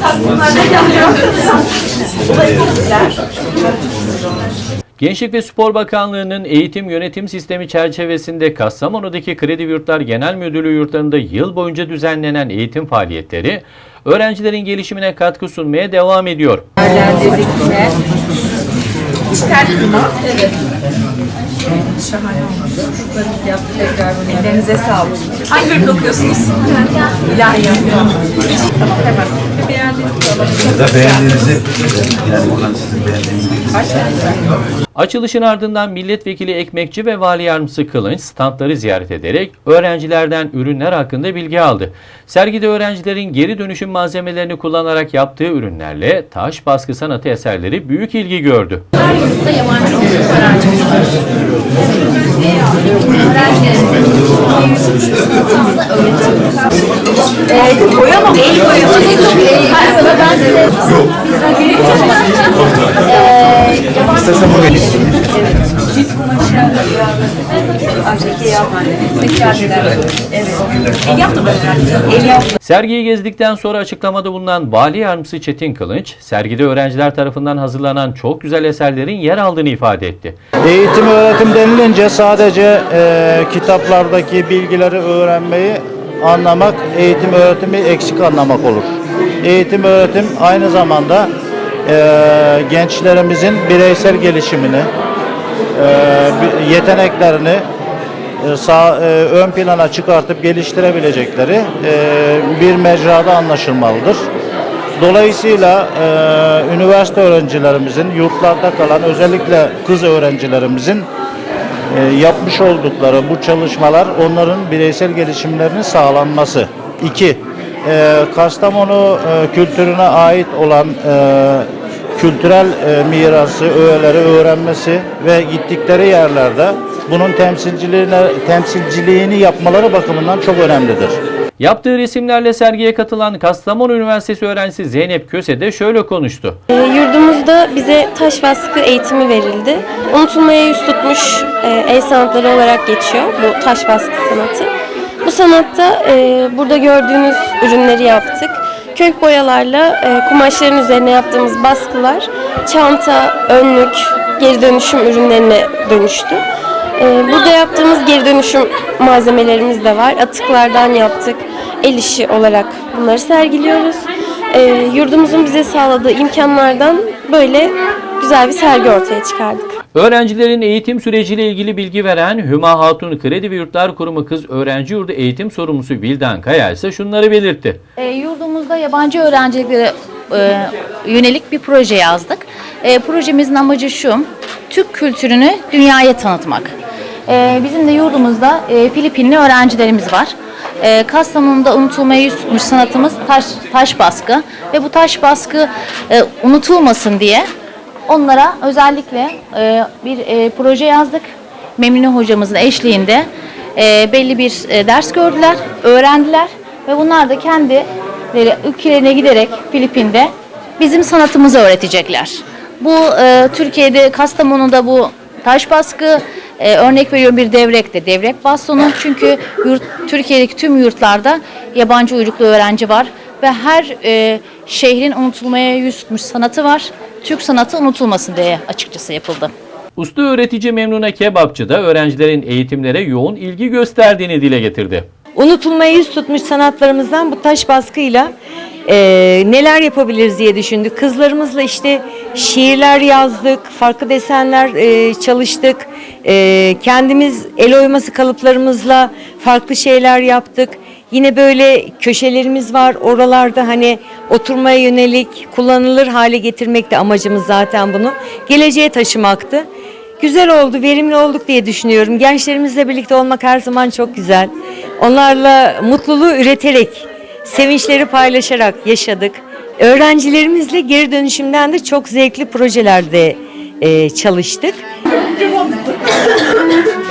Satsınlar. Gençlik ve Spor Bakanlığı'nın eğitim yönetim sistemi çerçevesinde Kastamonu'daki Kredi Yurtlar Genel Müdürlüğü yurtlarında yıl boyunca düzenlenen eğitim faaliyetleri öğrencilerin gelişimine katkı sunmaya devam ediyor. İster mi? Evet. Thank you. Şahane olmuş. Kızlarımız yaptı tekrar bunu. Ellerinize sağlık. Hangi bölümde okuyorsunuz? İlahiyat. Tamam hemen. Beğendiğiniz Ya da beğendiğinizi, yani buradan sizin beğendiğinizi Açılışın ardından milletvekili Ekmekçi ve Vali Yardımcısı Kılınç standları ziyaret ederek öğrencilerden ürünler hakkında bilgi aldı. Sergide öğrencilerin geri dönüşüm malzemelerini kullanarak yaptığı ürünlerle taş baskı sanatı eserleri büyük ilgi gördü. yurtta yabancı Ee, boyama mı? El boyaması. Hayır, ben size... Yabancı İstersen bu benim. Cilt kumaşı. Evet. Yaptı. Sergiyi gezdikten sonra açıklamada bulunan Vali Yardımcısı Çetin Kılınç, sergide öğrenciler tarafından hazırlanan çok güzel eserlerin yer aldığını ifade etti. Eğitim öğretim denilince sadece e, kitaplardaki bilgileri öğrenmeyi anlamak, eğitim öğretimi eksik anlamak olur. Eğitim öğretim aynı zamanda e, gençlerimizin bireysel gelişimini, e, bi- yeteneklerini e, sağ, e, ön plana çıkartıp geliştirebilecekleri e, bir mecrada anlaşılmalıdır. Dolayısıyla e, üniversite öğrencilerimizin, yurtlarda kalan özellikle kız öğrencilerimizin e, yapmış oldukları bu çalışmalar onların bireysel gelişimlerinin sağlanması. İki, e, Kastamonu e, kültürüne ait olan e, kültürel e, mirası, öğeleri öğrenmesi ve gittikleri yerlerde bunun temsilciliğine, temsilciliğini yapmaları bakımından çok önemlidir. Yaptığı resimlerle sergiye katılan Kastamonu Üniversitesi öğrencisi Zeynep Köse de şöyle konuştu. E, Yurdumuzda bize taş baskı eğitimi verildi. Unutulmaya yüz tutmuş e, el sanatları olarak geçiyor bu taş baskı sanatı. Bu sanatta e, burada gördüğünüz ürünleri yaptık. Kök boyalarla e, kumaşların üzerine yaptığımız baskılar çanta, önlük, geri dönüşüm ürünlerine dönüştü. E, burada yaptığımız geri dönüşüm malzemelerimiz de var. Atıklardan yaptık. El işi olarak bunları sergiliyoruz. E, yurdumuzun bize sağladığı imkanlardan böyle güzel bir sergi ortaya çıkardık. Öğrencilerin eğitim süreciyle ilgili bilgi veren Hüma Hatun Kredi ve Yurtlar Kurumu Kız Öğrenci Yurdu Eğitim Sorumlusu Vildan Kaya ise şunları belirtti. E, yurdumuzda yabancı öğrencilere e, yönelik bir proje yazdık. E, projemizin amacı şu, Türk kültürünü dünyaya tanıtmak. E, bizim de yurdumuzda e, Filipinli öğrencilerimiz var. E, Kastamonu'da unutulmaya yüz tutmuş sanatımız taş, taş baskı ve bu taş baskı e, unutulmasın diye onlara özellikle e, bir e, proje yazdık. Memnun hocamızın eşliğinde e, belli bir ders gördüler, öğrendiler ve bunlar da kendileri ülkelerine giderek Filipin'de bizim sanatımızı öğretecekler. Bu Türkiye'de Kastamonu'da bu taş baskı e, örnek veriyorum bir devrekte devrek bastonu çünkü yurt, Türkiye'deki tüm yurtlarda yabancı uyruklu öğrenci var ve her e, şehrin unutulmaya yüz tutmuş sanatı var. Türk sanatı unutulmasın diye açıkçası yapıldı. Usta öğretici Memnune Kebapçı da öğrencilerin eğitimlere yoğun ilgi gösterdiğini dile getirdi. unutulmaya yüz tutmuş sanatlarımızdan bu taş baskıyla e, neler yapabiliriz diye düşündük. Kızlarımızla işte şiirler yazdık, farklı desenler e, çalıştık. E, kendimiz el oyması kalıplarımızla farklı şeyler yaptık. Yine böyle köşelerimiz var. Oralarda hani oturmaya yönelik kullanılır hale getirmek de amacımız zaten bunu. Geleceğe taşımaktı. Güzel oldu, verimli olduk diye düşünüyorum. Gençlerimizle birlikte olmak her zaman çok güzel. Onlarla mutluluğu üreterek, sevinçleri paylaşarak yaşadık. Öğrencilerimizle geri dönüşümden de çok zevkli projelerde e, çalıştık.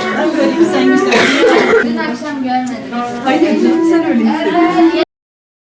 Sen öyle istedin.